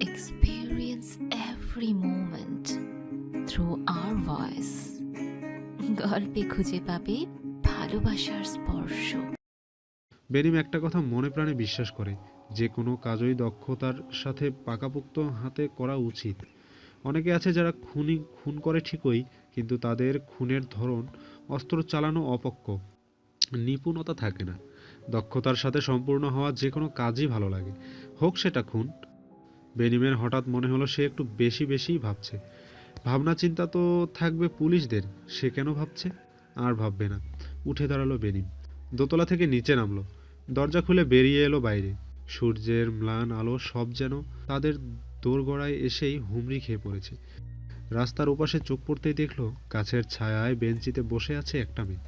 experience every moment through our voice. গল্পে খুঁজে পাবে ভালোবাসার স্পর্শ। বেনিম একটা কথা মনে প্রাণে বিশ্বাস করে, যে কোনো কাজই দক্ষতার সাথে পাকাপোক্ত হাতে করা উচিত। অনেকে আছে যারা খুনি, খুন করে ঠিকই, কিন্তু তাদের খুনের ধরন অস্ত্র চালানো অপক্ক। নিপুণতা থাকে না। দক্ষতার সাথে সম্পূর্ণ হওয়া যে কোনো কাজই ভালো লাগে। হোক সেটা খুন বেনিমের হঠাৎ মনে হলো সে একটু বেশি বেশিই ভাবছে। ভাবনা চিন্তা তো থাকবে পুলিশদের, সে কেন ভাবছে? আর ভাববে না। উঠে দাঁড়াল বেনিম। দোতলা থেকে নিচে নামলো। দরজা খুলে বেরিয়ে এলো বাইরে। সূর্যের ম্লান আলো সব যেন তাদের দোরগড়ায় এসেই হুমড়ি খেয়ে পড়েছে। রাস্তার ওপাশে চোখ পড়তেই দেখল গাছের ছায়ায় বেঞ্চিতে বসে আছে একটা মেয়ে।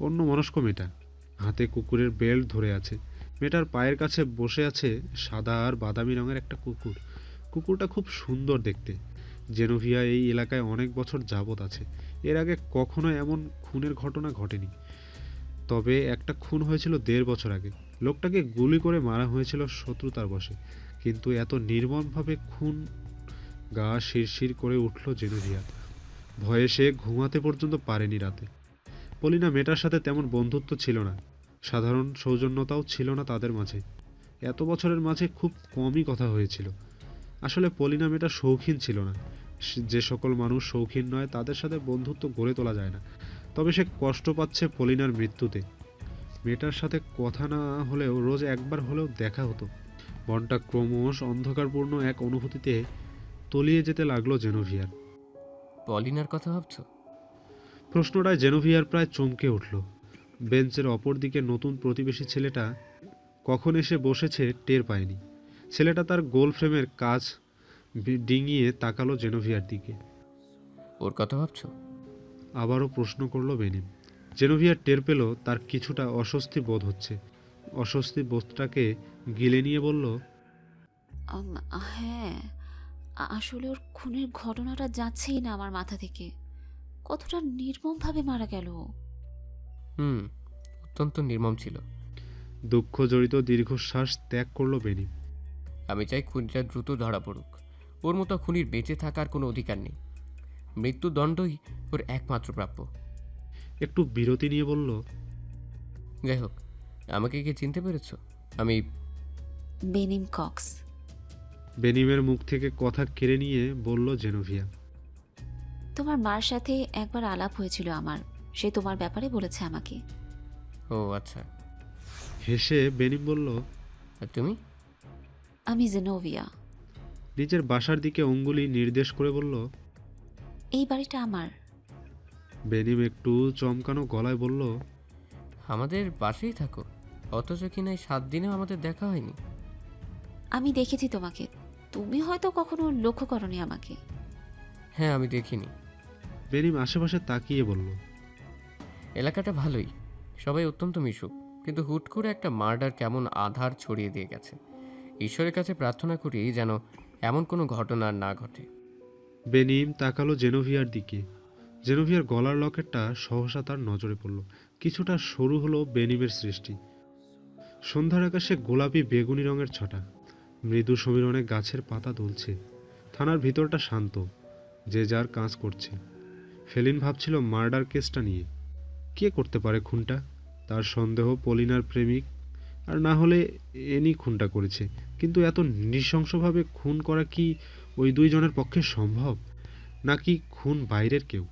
অন্য মনস্ক মেয়েটা। হাতে কুকুরের বেল্ট ধরে আছে। মেয়েটার পায়ের কাছে বসে আছে সাদা আর বাদামি রঙের একটা কুকুর। কুকুরটা খুব সুন্দর দেখতে। জেনোভিয়া এই এলাকায় অনেক বছর যাবত আছে। এর আগে কখনো এমন খুনের ঘটনা ঘটেনি। তবে একটা খুন হয়েছিল দেড় বছর আগে। লোকটাকে গুলি করে মারা হয়েছিল শত্রুতার বসে কিন্তু এত নির্মমভাবে খুন গা শিরশির করে উঠল জেনোভিয়া। ভয়ে সে ঘুমাতে পর্যন্ত পারেনি রাতে। পলিনা মেয়েটার সাথে তেমন বন্ধুত্ব ছিল না। সাধারণ সৌজন্যতাও ছিল না তাদের মাঝে। এত বছরের মাঝে খুব কমই কথা হয়েছিল। আসলে পলিনা মেয়েটা শৌখিন ছিল না। যে সকল মানুষ শৌখিন নয় তাদের সাথে বন্ধুত্ব গড়ে তোলা যায় না। তবে সে কষ্ট পাচ্ছে পলিনার মৃত্যুতে। মেয়েটার সাথে কথা না হলেও রোজ একবার হলেও দেখা হতো। বনটা ক্রমশ অন্ধকারপূর্ণ এক অনুভূতিতে তলিয়ে যেতে লাগল জেনোভিয়ার। পলিনার কথা ভাবছ? প্রশ্নটায় জেনোভিয়ার প্রায় চমকে উঠল। বেঞ্চের অপর দিকে নতুন প্রতিবেশী ছেলেটা কখন এসে বসেছে টের পায়নি। ছেলেটা তার গোল ফ্রেমের কাজ ডিঙিয়ে তাকালো জেনোভিয়ার দিকে। ওর কথা ভাবছ? আবারও প্রশ্ন করল বেনিম। জেনোভিয়া টের পেল তার কিছুটা অস্বস্তি বোধ হচ্ছে। অস্বস্তি বোধটাকে গিলে নিয়ে বলল হ্যাঁ আসলে ওর খুনের ঘটনাটা যাচ্ছেই না আমার মাথা থেকে। কতটা নির্মমভাবে মারা গেল। হুম অত্যন্ত নির্মম ছিল। দুঃখ জড়িত দীর্ঘশ্বাস ত্যাগ করল বেনিম আমি চাই খুনিটা দ্রুত ধরা পড়ুক। ওর মতো খুনির বেঁচে থাকার কোনো অধিকার নেই। মৃত্যুদণ্ডই ওর একমাত্র প্রাপ্য। একটু বিরতি নিয়ে বলল যাই হোক আমাকে কি চিনতে পেরেছ? আমি বেনিম কক্স। বেনিমের মুখ থেকে কথা কেড়ে নিয়ে বলল জেনোভিয়া তোমার মার সাথে একবার আলাপ হয়েছিল আমার। সে তোমার ব্যাপারে বলেছে আমাকে। ও আচ্ছা। হেসে বেনিম বলল আর তুমি? আমি জেনোভিয়া। নিজের বাসার দিকে অঙ্গুলি নির্দেশ করে বলল এই বাড়িটা আমার। বেনিম একটু চমকানো গলায় বলল আমাদের পাশেই থাকো। অথচ কিনা এই সাত দিনেও আমাদের দেখা হয়নি। আমি দেখেছি তোমাকে। তুমি হয়তো কখনো লক্ষ্য করনি আমাকে। হ্যাঁ আমি দেখিনি। বেনিম আশেপাশে তাকিয়ে বলল এলাকাটা ভালোই। সবাই অত্যন্ত মিশুক। কিন্তু হুট করে একটা মার্ডার কেমন আধার ছড়িয়ে দিয়ে গেছে। ঈশ্বরের কাছে প্রার্থনা করি যেন এমন কোনো ঘটনা না ঘটে। বেনিম তাকালো জেনোভিয়ার দিকে। জেনোভিয়ার গলার লকেটটা সহসা তার নজরে পড়ল। কিছুটা সরু হলো বেনিমের সৃষ্টি। সন্ধ্যার আকাশে গোলাপি বেগুনি রঙের ছটা। মৃদু সমীরণে গাছের পাতা দুলছে। থানার ভিতরটা শান্ত। যে যার কাজ করছে। ফেলিন ভাবছিল মার্ডার কেসটা নিয়ে। কে করতে পারে খুনটা? তার সন্দেহ পলিনার প্রেমিক। আর না হলে এনি খুনটা করেছে। কিন্তু এত নৃশংসভাবে খুন করা কি ওই দুইজনের পক্ষে সম্ভব? নাকি খুন বাইরের কেউ?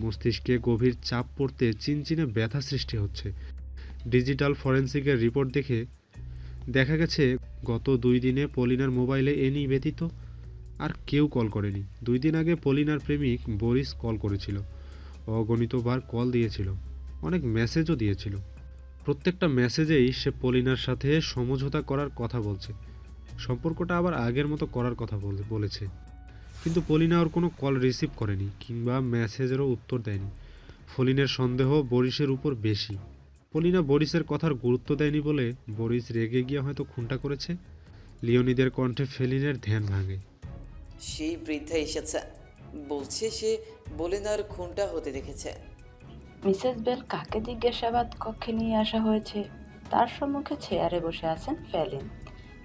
মস্তিষ্কে গভীর চাপ পড়তে চিনচিনে ব্যথা সৃষ্টি হচ্ছে। ডিজিটাল ফরেন্সিকের রিপোর্ট দেখে দেখা গেছে, গত দুই দিনে পলিনার মোবাইলে এনি ব্যতীত আর কেউ কল করেনি। দুই দিন আগে পলিনার প্রেমিক বরিস কল করেছিল। অগণিতবার কল দিয়েছিল। অনেক মেসেজও দিয়েছিল। প্রত্যেকটা মেসেজেই সে পলিনার সাথে সমঝোতা করার কথা বলছে। সম্পর্কটা আবার আগের মতো করার কথা বলে- বলেছে। কিন্তু পলিনা ওর কোনো কল রিসিভ করেনি কিংবা মেসেজেরও উত্তর দেয়নি। ফলিনের সন্দেহ বরিসের উপর বেশি। পলিনা বরিসের কথার গুরুত্ব দেয়নি বলে বরিস রেগে গিয়ে হয়তো খুনটা করেছে। লিওনিদের কণ্ঠে ফেলিনের ধ্যান ভাঙে। সেই বৃদ্ধা এসেছে। বলছে সে বলিনার খুনটা হতে দেখেছে। মিসেস বেল কাকে জিজ্ঞাসাবাদ কক্ষে নিয়ে আসা হয়েছে? তার সম্মুখে চেয়ারে বসে আছেন ফেলিন।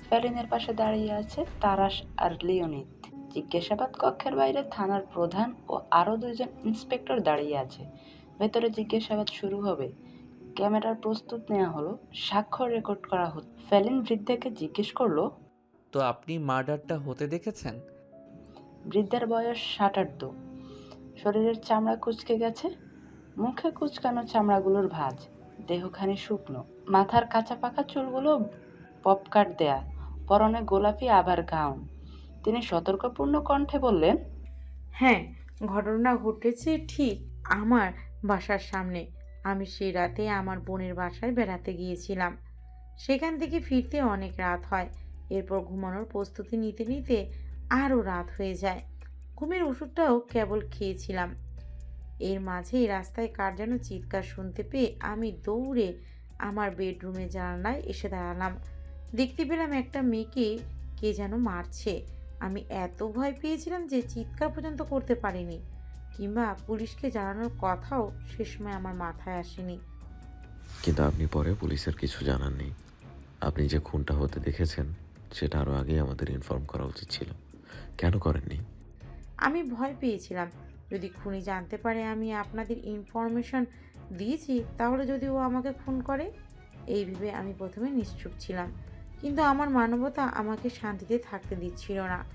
ফেলিনের পাশে দাঁড়িয়ে আছে তারাস আর লিওনিদ। জিজ্ঞাসাবাদ কক্ষের বাইরে থানার প্রধান ও আরও দুজন ইন্সপেক্টর দাঁড়িয়ে আছে। ভেতরে জিজ্ঞাসাবাদ শুরু হবে। ক্যামেরার প্রস্তুত নেওয়া হলো স্বাক্ষর রেকর্ড করা হতো। ফেলিন বৃদ্ধাকে জিজ্ঞেস করল তো আপনি মার্ডারটা হতে দেখেছেন? বৃদ্ধের বয়স ষাট সাতার্ধ শরীরের চামড়া কুচকে গেছে, মুখে কুচকানো চামড়াগুলোর ভাঁজ, দেহখানি শুকনো, মাথার কাঁচা পাকা চুলগুলো পপকাট দেয়া, পরনে গোলাপি আবার গাউন। তিনি সতর্কপূর্ণ কণ্ঠে বললেন হ্যাঁ ঘটনা ঘটেছে ঠিক আমার বাসার সামনে। আমি সেই রাতে আমার বোনের বাসায় বেড়াতে গিয়েছিলাম। সেখান থেকে ফিরতে অনেক রাত হয়। এরপর ঘুমানোর প্রস্তুতি নিতে নিতে আরও রাত হয়ে যায়। ঘুমের ওষুধটাও কেবল খেয়েছিলাম। এর মাঝেই রাস্তায় কার যেন চিৎকার শুনতে পেয়ে আমি দৌড়ে আমার বেডরুমে জানালায় এসে দাঁড়ালাম। দেখতে পেলাম একটা মেয়েকে কে যেন মারছে। আমি এত ভয় পেয়েছিলাম যে চিৎকার পর্যন্ত করতে পারিনি কিংবা পুলিশকে জানানোর কথাও সে সময় আমার মাথায় আসেনি। কিন্তু আপনি পরে পুলিশের কিছু জানাননি। আপনি যে খুনটা হতে দেখেছেন, সেটা আরও আগেই আমাদের ইনফর্ম করা উচিত ছিল। কেন করেননি? আমি ভয় পেয়েছিলাম। যদি খুনি জানতে পারে আমি আপনাদের ইনফরমেশন দিয়েছি তাহলে যদি ও আমাকে খুন করে? এই ভেবে আমি প্রথমে নিশ্চুপ ছিলাম। কিন্তু আমার মানবতা আমাকে শান্তিতে থাকতে দিচ্ছিল না।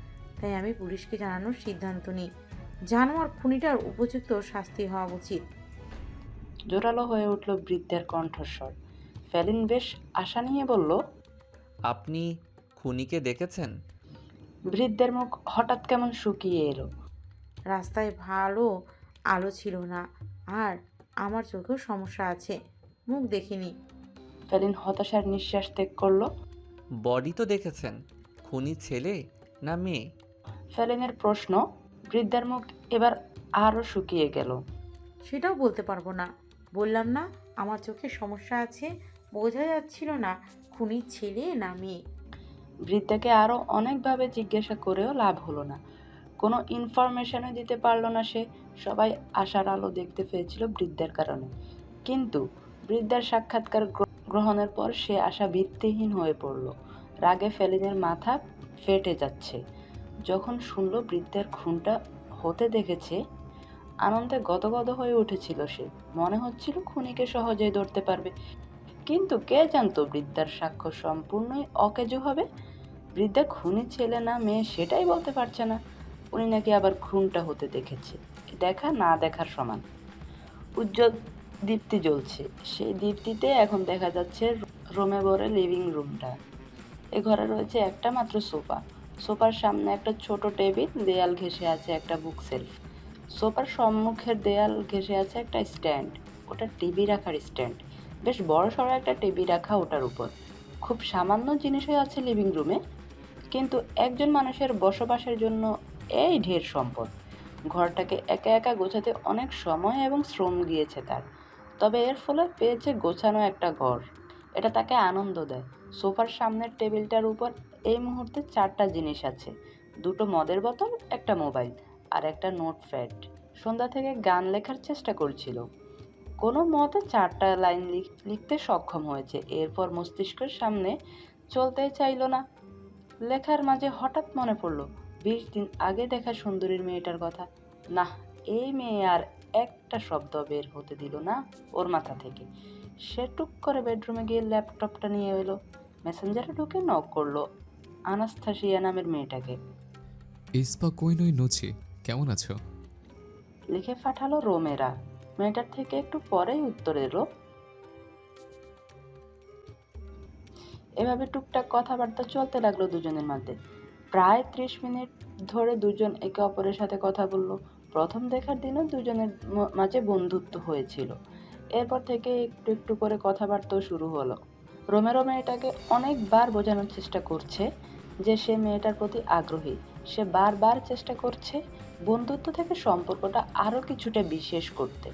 তাই আমি পুলিশকে জানানোর সিদ্ধান্ত নিই। জানোয়ার খুনিটার উপযুক্ত শাস্তি হওয়া উচিত। জোরালো হয়ে উঠল বৃদ্ধের কণ্ঠস্বর। ফেলিন বেশ আশা নিয়ে বলল আপনি খুনিকে দেখেছেন? বৃদ্ধের মুখ হঠাৎ কেমন শুকিয়ে এলো। রাস্তায় ভালো আলো ছিল না আর আমার চোখেও সমস্যা আছে মুখ দেখিনি। ফেলিন হতাশার নিঃশ্বাস ত্যাগ করল। বডি তো দেখেছেন খুনি ছেলে না মেয়ে? ফেলিনের প্রশ্ন বৃদ্ধার মুখ এবার আরও শুকিয়ে গেল। সেটাও বলতে পারব না। বললাম না আমার চোখে সমস্যা আছে বোঝা যাচ্ছিল না খুনির ছেলে না মেয়ে। বৃদ্ধাকে আরও অনেকভাবে জিজ্ঞাসা করেও লাভ হলো না। কোনো ইনফরমেশনও দিতে পারল না সে। সবাই আশার আলো দেখতে পেয়েছিল বৃদ্ধার কারণে। কিন্তু বৃদ্ধার সাক্ষাৎকার গ্র- গ্রহণের পর সে আশা ভিত্তিহীন হয়ে পড়ল। রাগে ফেলিনের মাথা ফেটে যাচ্ছে। যখন শুনল বৃদ্ধের খুনটা হতে দেখেছে, আনন্দে গদগদ হয়ে উঠেছিল সে। মনে হচ্ছিল খুনিকে সহজেই ধরতে পারবে। কিন্তু কে জানতো বৃদ্ধার সাক্ষ্য সম্পূর্ণই অকেজো হবে? বৃদ্ধা খুনি ছেলে না, মেয়ে সেটাই বলতে পারছে না। উনি নাকি আবার খুনটা হতে দেখেছে। দেখা না দেখার সমান। উজ্জ্বল দীপ্তি জ্বলছে। সেই দীপ্তিতে এখন দেখা যাচ্ছে রুমে ভরে লিভিং রুমটা। এ ঘরে রয়েছে একটা মাত্র সোফা। সোফার সামনে একটা ছোট টেবিল, দেয়াল ঘেঁষে আছে একটা বুক সেলফ। সোফার সম্মুখের দেয়াল ঘেঁষে আছে একটা স্ট্যান্ড। ওটা টিভি রাখার স্ট্যান্ড। বেশ বড় সড়ো একটা টিভি রাখা ওটার উপর। খুব সামান্য জিনিসই আছে লিভিং রুমে কিন্তু একজন মানুষের বসবাসের জন্য এই ঢের সম্পদ। ঘরটাকে একা একা গোছাতে অনেক সময় এবং শ্রম গিয়েছে তার। তবে এর ফলে পেয়েছে গোছানো একটা ঘর। এটা তাকে আনন্দ দেয়। সোফার সামনের টেবিলটার উপর এই মুহূর্তে চারটা জিনিস আছে। দুটো মদের বোতল, একটা মোবাইল আর একটা নোটপ্যাড সন্ধ্যা থেকে গান লেখার চেষ্টা করছিল। কোনো মতে চারটা লাইন লিখ- লিখতে সক্ষম হয়েছে। এরপর মস্তিষ্কের সামনে চলতেই চাইলো না। লেখার মাঝে হঠাৎ মনে পড়ল বিশ দিন আগে দেখা সুন্দরীর মেয়েটার কথা। না এই মেয়ে আর একটা শব্দ বের হতে দিল না ওর মাথা থেকে। সে টুক করে বেডরুমে গিয়ে ল্যাপটপটা নিয়ে এলো। মেসেঞ্জারে ঢুকে নক করল আনাস্থাসিয়া নামের মেয়েটাকে। ইস্পা কৈনই নচি কেমন আছো? লিখে পাঠালো রোমেরা। মেয়েটার থেকে একটু পরেই উত্তর এলো। এভাবে টুকটাক কথাবার্তা চলতে লাগল দুজনের মধ্যে। প্রায় ত্রিশ মিনিট ধরে দুজন একে অপরের সাথে কথা বলল। প্রথম দেখার দিনও দুজনের মাঝে বন্ধুত্ব হয়েছিল। এরপর থেকে একটু একটু করে কথাবার্তাও শুরু হলো। রোমেরো মেয়েটাকে অনেকবার বোঝানোর চেষ্টা করছে যে সে মেয়েটার প্রতি আগ্রহী। সে বারবার চেষ্টা করছে বন্ধুত্ব থেকে সম্পর্কটা আরও কিছুটা বিশেষ করতে।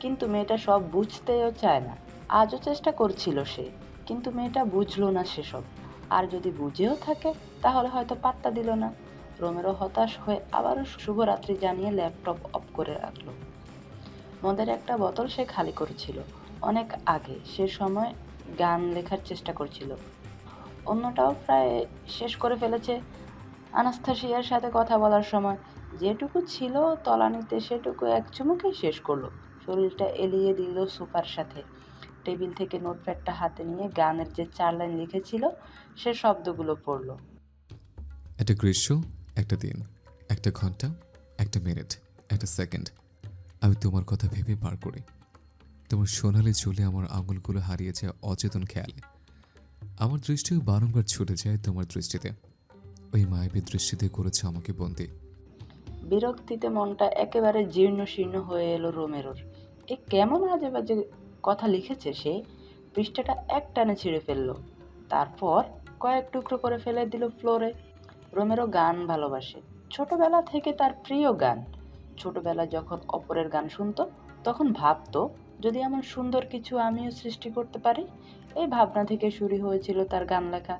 কিন্তু মেয়েটা সব বুঝতেও চায় না। আজও চেষ্টা করছিল সে, কিন্তু মেয়েটা বুঝলো না সেসব। আর যদি বুঝেও থাকে, তাহলে হয়তো পাত্তা দিল না। রোমেরো হতাশ হয়ে আবারও শুভরাত্রি জানিয়ে ল্যাপটপ অফ করে রাখল। মদের একটা বোতল সে খালি করেছিল। অনেক আগে, সে সময় গান লেখার চেষ্টা করছিল। অন্যটাও প্রায় শেষ করে ফেলেছে। আনাস্থাসিয়ার সাথে কথা বলার সময় যেটুকু ছিল তলানিতে সেটুকু এক চুমুকেই শেষ করল। শরীরটা এলিয়ে দিল সুপার সাথে। টেবিল থেকে নোটপ্যাডটা হাতে নিয়ে গানের যে চার লাইন লিখেছিল সে শব্দগুলো পড়ল। একটা গ্রীষ্ম একটা দিন একটা ঘণ্টা একটা মিনিট একটা সেকেন্ড। আমি তোমার কথা ভেবে পার করি। তোমার সোনালি চুলে আমার আঙুলগুলো হারিয়ে যায় অচেতন খেয়ালে। আমার দৃষ্টিও বারংবার ছুটে যায় তোমার দৃষ্টিতে। ওই মায়াবী দৃষ্টিতে করেছে আমাকে বন্দি। বিরক্তিতে মনটা একেবারে জীর্ণ শীর্ণ হয়ে এলো রোমেরোর। এ কেমন আজে বাজে কথা লিখেছে সে? পৃষ্ঠাটা এক টানে ছিঁড়ে ফেলল। তারপর কয়েক টুকরো করে ফেলে দিল ফ্লোরে। রোমেরও গান ভালোবাসে। ছোটবেলা থেকে তার প্রিয় গান। ছোটবেলা যখন অপরের গান শুনতো, তখন ভাবতো, যদি এমন সুন্দর কিছু আমিও সৃষ্টি করতে পারি? এই ভাবনা থেকে শুরু হয়েছিল তার গান লেখা।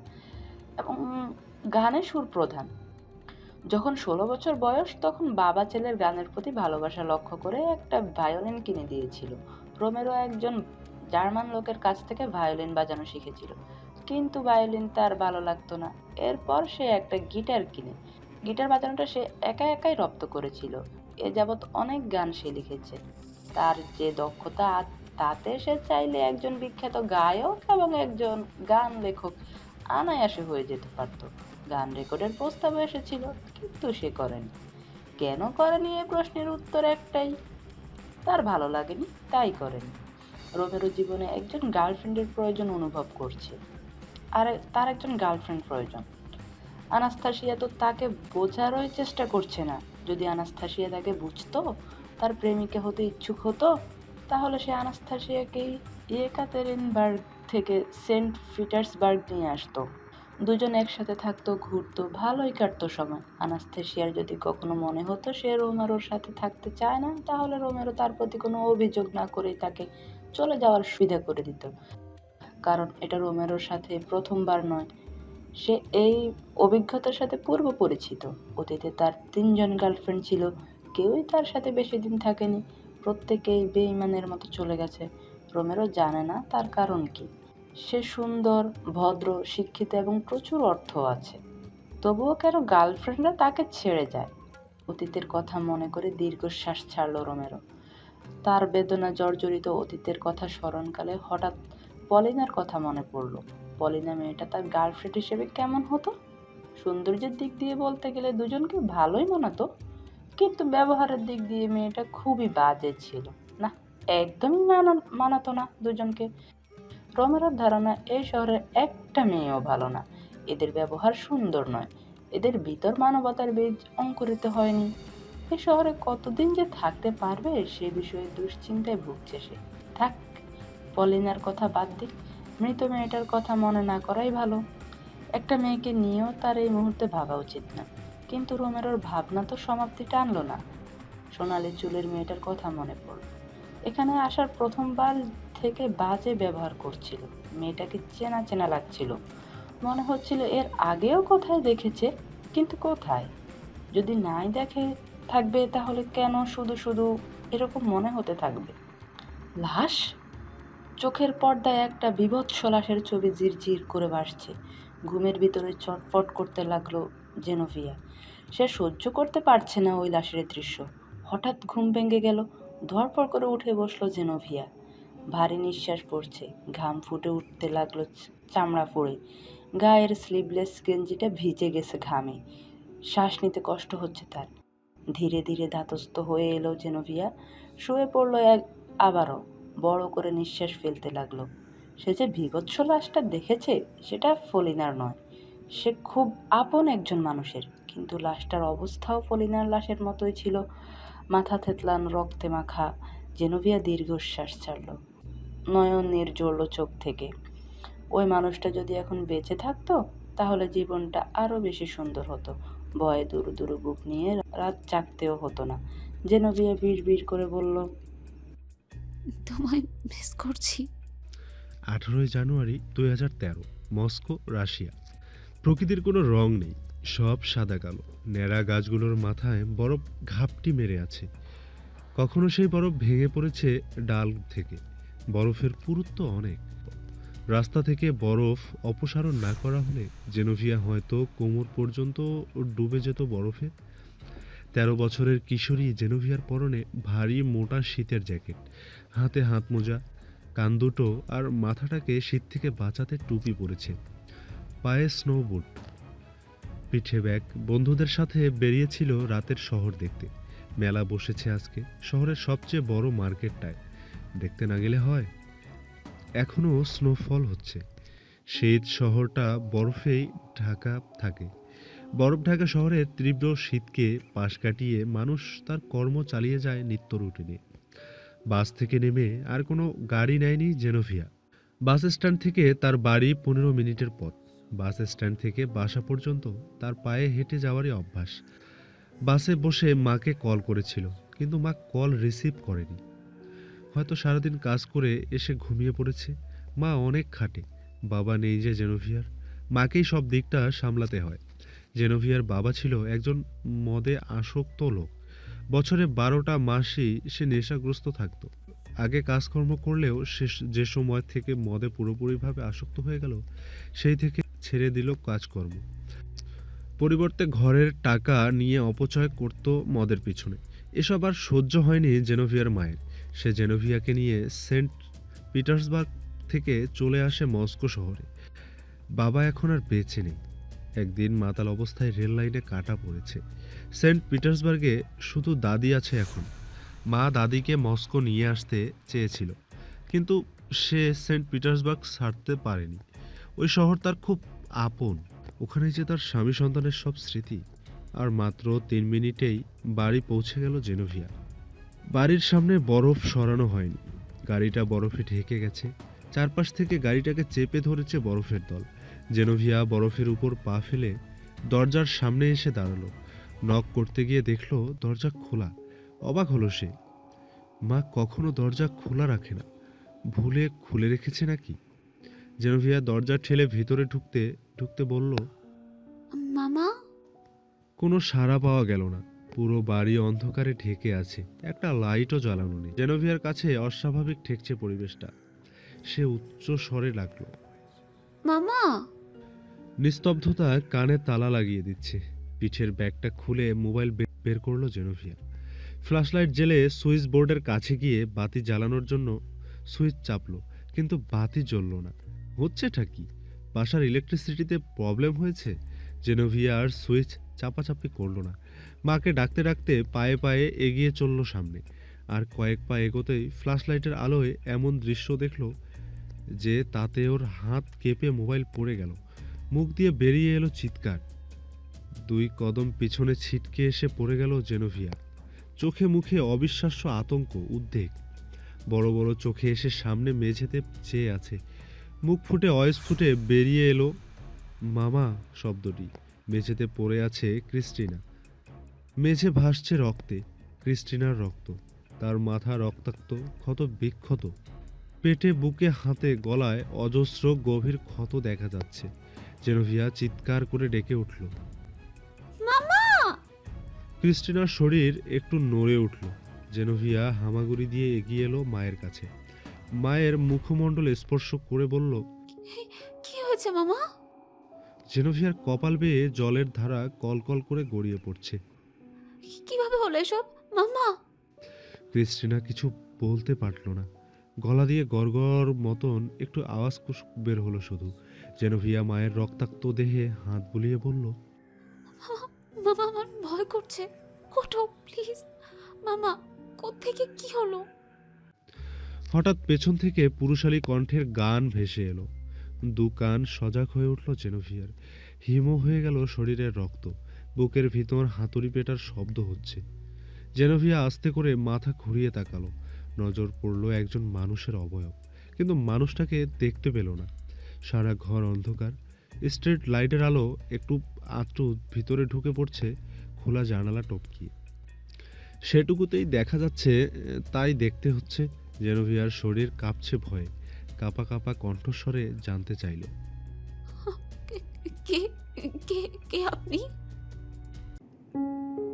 এবং গানে সুর প্রধান যখন ষোলো বছর বয়স, তখন বাবা ছেলের গানের প্রতি ভালোবাসা লক্ষ্য করে একটা ভায়োলিন কিনে দিয়েছিল। রোমেরো একজন জার্মান লোকের কাছ থেকে ভায়োলিন বাজানো শিখেছিল। কিন্তু ভায়োলিন তার ভালো লাগতো না। এরপর সে একটা গিটার কিনে। গিটার বাজানোটা সে একা একাই রপ্ত করেছিল। এ যাবৎ অনেক গান সে লিখেছে। তার যে দক্ষতা, তাতে সে চাইলে একজন বিখ্যাত গায়ক এবং একজন গান লেখক আনায়াসে হয়ে যেতে পারতো। গান রেকর্ডের প্রস্তাব এসেছিল, কিন্তু সে করেনি। কেন করেনি এ প্রশ্নের উত্তর একটাই, তার ভালো লাগেনি, তাই করেনি। রোমেরো জীবনে একজন গার্লফ্রেন্ডের প্রয়োজন অনুভব করছে, আর তার একজন গার্লফ্রেন্ড প্রয়োজন। আনাস্থাসিয়া তো তাকে বোঝারই চেষ্টা করছে না। যদি আনাস্থাসিয়া তাকে বুঝতো, তার প্রেমিকা হতে ইচ্ছুক হতো, তাহলে সে আনাস্থাসিয়াকেই ইয়েকাতেরিনবার্গ থেকে সেন্ট পিটার্সবার্গ নিয়ে আসতো। দুজন একসাথে থাকতো, ঘুরতো, ভালোই কাটতো সময়। আনাস্থেশিয়ার যদি কখনো মনে হতো সে রোমেরোর সাথে থাকতে চায় না, তাহলে রোমেরও তার প্রতি কোনো অভিযোগ না করেই তাকে চলে যাওয়ার সুবিধা করে দিত। কারণ এটা রোমেরোর সাথে প্রথমবার নয়। সে এই অভিজ্ঞতার সাথে পূর্ব পরিচিত। অতীতে তার তিনজন গার্লফ্রেন্ড ছিল, কেউই তার সাথে বেশি দিন থাকেনি। প্রত্যেকেই বেইমানের মতো চলে গেছে। রোমেরো জানে না তার কারণ কি। সে সুন্দর, ভদ্র, শিক্ষিত এবং প্রচুর অর্থ আছে। তবুও কেন গার্লফ্রেন্ডরা তাকে ছেড়ে যায়? অতীতের কথা মনে করে দীর্ঘশ্বাস ছাড়ল রোমেরো। তার বেদনা জর্জরিত অতীতের কথা স্মরণকালে হঠাৎ পলিনার কথা মনে পড়ল। পলিনা মেয়েটা তার গার্লফ্রেন্ড হিসেবে কেমন হতো? সৌন্দর্যের দিক দিয়ে বলতে গেলে দুজনকে ভালোই মানাতো। কিন্তু ব্যবহারের দিক দিয়ে মেয়েটা খুবই বাজে ছিল। না, একদমই মানা, মানাতো না দুজনকে। রোমেরোর ধারণা এই শহরের একটা মেয়েও ভালো না। এদের ব্যবহার সুন্দর নয়। এদের ভিতর মানবতার বীজ অঙ্কুরিত হয়নি। এ শহরে কতদিন যে থাকতে পারবে সে বিষয়ে দুশ্চিন্তায় ভুগছে সে। থাক, পলিনার কথা বাদ দিক মৃত মেয়েটার কথা মনে না করাই ভালো। একটা মেয়েকে নিয়েও তার এই মুহূর্তে ভাবা উচিত না। কিন্তু রোমেরোর ভাবনা তো সমাপ্তি টানলো না। সোনালি চুলের মেয়েটার কথা মনে পড়ল। এখানে আসার প্রথমবার থেকে বাজে ব্যবহার করছিল। মেয়েটাকে চেনা চেনা লাগছিল। মনে হচ্ছিল এর আগেও কোথায় দেখেছে, কিন্তু কোথায়? যদি নাই দেখে থাকবে, তাহলে কেন শুধু শুধু এরকম মনে হতে থাকবে? লাশ? চোখের পর্দায় একটা বিভৎস লাশের ছবি জিরজির করে ভাসছে ঘুমের ভিতরে চটপট করতে লাগল জেনোভিয়া। সে সহ্য করতে পারছে না ওই লাশের দৃশ্য। হঠাৎ ঘুম ভেঙে গেল। ধরপড় করে উঠে বসল জেনোভিয়া। ভারী নিঃশ্বাস পড়ছে। ঘাম ফুটে উঠতে লাগল চামড়া পড়ে গায়ের স্লিভলেস গেঞ্জিটা ভিজে গেছে ঘামে। শ্বাস নিতে কষ্ট হচ্ছে তার। ধীরে ধীরে ধাতস্থ হয়ে এলো জেনোভিয়া। শুয়ে পড়ল এক আবারও। বড় করে নিঃশ্বাস ফেলতে লাগল। সে যে বিভৎস লাশটা দেখেছে, সেটা ফলিনার নয়। সে খুব আপন একজন মানুষের। কিন্তু লাশটার অবস্থাও ফলিনার লাশের মতোই ছিল। মাথা থেতলান, রক্তে মাখা, জেনোভিয়া দীর্ঘশ্বাস ছাড়ল। নয়ন নির্জ্বলল চোখ থেকে। ওই মানুষটা যদি এখন বেঁচে থাকতো তাহলে জীবনটা আরও বেশি সুন্দর হতো। ভয়ে দুরু দুরু বুক নিয়ে রাত জাগতেও হতো না। জেনোভিয়া বিড় বিড় করে বলল তোমায় মিস করছি। আঠারোই জানুয়ারি দুই হাজার তেরো মস্কো রাশিয়া। প্রকৃতির কোনো রং নেই সব সাদা কালো। ন্যাড়া গাছগুলোর মাথায় বরফ ঘাপটি মেরে আছে। কখনো সেই বরফ ভেঙে পড়েছে ডাল থেকে। বরফের পুরুত্ব অনেক। রাস্তা থেকে বরফ অপসারণ না করা হলে জেনোভিয়া হয়তো কোমর পর্যন্ত ডুবে যেত বরফে। তেরো বছরের কিশোরী জেনোভিয়ার পরনে ভারী মোটা শীতের জ্যাকেট, হাতে হাত মোজা, কান দুটো আর মাথাটাকে শীত থেকে বাঁচাতে টুপি পরেছে। পায়ে স্নো বুট পিঠে ব্যাগ, বন্ধুদের সাথে বেরিয়েছিল রাতের শহর দেখতে। মেলা বসেছে আজকে, শহরের সবচেয়ে বড় মার্কেটটায়। দেখতে না গেলে হয়। এখনও স্নোফল হচ্ছে। শীত শহরটা বরফেই ঢাকা থাকে। বরফ ঢাকা শহরের তীব্র শীতকে পাশ কাটিয়ে মানুষ তার কর্ম চালিয়ে যায় নিত্য রুটিনে বাস থেকে নেমে আর কোনো গাড়ি নেয়নি জেনোভিয়া। বাস স্ট্যান্ড থেকে তার বাড়ি পনেরো মিনিটের পথ। বাস স্ট্যান্ড থেকে বাসা পর্যন্ত তার পায়ে হেঁটে যাওয়ারই অভ্যাস। বাসে বসে মাকে কল করেছিল, কিন্তু মা কল রিসিভ করেনি। হয়তো সারাদিন কাজ করে এসে ঘুমিয়ে পড়েছে। মা অনেক খাটে, বাবা নেই যে জেনোভিয়ার। মাকেই সব দিকটা সামলাতে হয়। জেনোভিয়ার বাবা ছিল একজন মদে আসক্ত লোক। বছরে বারোটা মাসই সে নেশাগ্রস্ত থাকতো। আগে কাজকর্ম করলেও সে যে সময় থেকে মদে পুরোপুরিভাবে আসক্ত হয়ে গেল, সেই থেকে ছেড়ে দিল কাজকর্ম। পরিবর্তে ঘরের টাকা নিয়ে অপচয় করত মদের পিছনে। এসব আর সহ্য হয়নি জেনোভিয়ার মায়ের। সে জেনোভিয়াকে নিয়ে সেন্ট পিটার্সবার্গ থেকে চলে আসে মস্কো শহরে। বাবা এখন আর বেঁচে নেই। একদিন মাতাল অবস্থায় রেল লাইনে কাটা পড়েছে। সেন্ট পিটার্সবার্গে শুধু দাদি আছে এখন। মা দাদিকে মস্কো নিয়ে আসতে চেয়েছিল, কিন্তু সে সেন্ট পিটার্সবার্গ ছাড়তে পারেনি। ওই শহর তার খুব আপন। ওখানে যে তার স্বামী সন্তানের সব স্মৃতি। আর মাত্র তিন মিনিটেই বাড়ি পৌঁছে গেল জেনোভিয়া। বাড়ির সামনে বরফ সরানো হয়নি। গাড়িটা বরফে ঢেকে গেছে। চারপাশ থেকে গাড়িটাকে চেপে ধরেছে বরফের দল। জেনোভিয়া বরফের উপর পা ফেলে দরজার সামনে এসে দাঁড়াল। নক করতে গিয়ে দেখল দরজা খোলা। অবাক হলো সে। মা কখনো দরজা খোলা রাখে না। ভুলে খুলে রেখেছে নাকি? জেনোভিয়া দরজা ঠেলে ভিতরে ঢুকতে ঢুকতে বলল মামা? কোনো সাড়া পাওয়া গেল না। পুরো বাড়ি অন্ধকারে ঢেকে আছে। একটা লাইটও জ্বালানো নেই। জেনোভিয়ার কাছে অস্বাভাবিক ঠেকছে পরিবেশটা। সে উচ্চ স্বরে লাগল মামা! নিস্তব্ধতা কানে তালা লাগিয়ে দিচ্ছে। পিঠের ব্যাগটা খুলে মোবাইল বের করল জেনোভিয়া। ফ্ল্যাশলাইট জেলে সুইচ বোর্ডের কাছে গিয়ে বাতি জ্বালানোর জন্য সুইচ চাপলো কিন্তু বাতি জ্বলল না। হচ্ছেটা কি? বাসার ইলেকট্রিসিটিতে প্রবলেম হয়েছে? জেনোভিয়া আর সুইচ চাপাচাপি করল না। মাকে ডাকতে ডাকতে পায়ে পায়ে এগিয়ে চলল সামনে। আর কয়েক পা এগোতেই ফ্ল্যাশলাইটের আলোয় এমন দৃশ্য দেখল যে তাতে ওর হাত কেঁপে মোবাইল পড়ে গেল। মুখ দিয়ে বেরিয়ে এলো চিৎকার। দুই কদম পিছনে ছিটকে এসে পড়ে গেল জেনোভিয়া। চোখে মুখে অবিশ্বাস্য আতঙ্ক, উদ্বেগ। বড় বড় চোখে এসে সামনে মেঝেতে চেয়ে আছে। মুখ ফুটে অয়েস ফুটে বেরিয়ে এলো মামা শব্দটি। মেঝেতে পড়ে আছে ক্রিস্টিনা। মেঝে ভাসছে রক্তে ক্রিস্টিনার রক্ত। তার মাথা রক্তাক্ত ক্ষত বিক্ষত পেটে বুকে হাতে গলায় অজস্র গভীর ক্ষত দেখা যাচ্ছে জেনোভিয়া চিৎকার করে ডেকে উঠল। ক্রিস্টিনার শরীর একটু নড়ে উঠল। জেনোভিয়া হামাগুড়ি দিয়ে এগিয়ে এলো মায়ের কাছে। মায়ের মুখমণ্ডল স্পর্শ করে বলল কি হয়েছে মামা জেনোভিয়ার কপাল বেয়ে জলের ধারা কলকল করে গড়িয়ে পড়ছে। কীভাবে হলো এসব? মামা ক্রিস্টিনা কিছু বলতে পারল না। গলা দিয়ে গড়গড় মতন একটু আওয়াজ বের হলো শুধু। জেনোভিয়া মায়ের রক্তাক্ত দেহে হাত বুলিয়ে বলল মামা আমার ভয় করছে। ওঠো প্লিজ। মামা কোত্থেকে কি হলো? হঠাৎ পেছন থেকে পুরুষালী কণ্ঠের গান ভেসে এলো। দু কান সজাগ হয়ে উঠল জেনোভিয়ার। হিম হয়ে গেল শরীরের রক্ত। বুকের ভিতর হাতুড়ি পেটার শব্দ হচ্ছে। জেনোভিয়া আস্তে করে মাথা ঘুরিয়ে তাকালো। নজর পড়ল একজন মানুষের অবয়ব। কিন্তু মানুষটাকে দেখতে পেল না। সারা ঘর অন্ধকার। স্ট্রিট লাইটের আলো একটু আত্রু ভিতরে ঢুকে পড়ছে খোলা জানালা টপকিয়ে। সেটুকুতেই দেখা যাচ্ছে, তাই দেখতে হচ্ছে, জেনোভিয়ার শরীর কাঁপছে ভয়ে। কাঁপা কাঁপা কণ্ঠস্বরে জানতে চাইল। কে কে কে আপনি? thank you